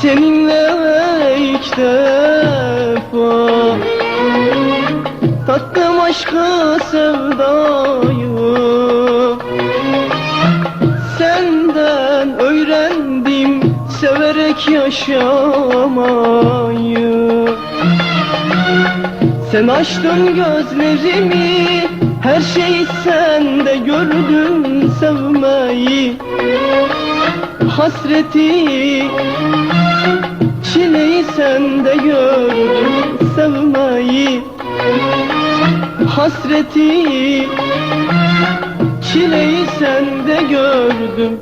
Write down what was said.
Seninle ilk defa Tattım aşkı sevdayı Senden öğrendim severek yaşamayı. Sen açtın gözlerimi her şeyi sende gördüm sevmeyi. Hasreti sende gördüm sevmeyi Hasreti. Çileyi sende gördüm.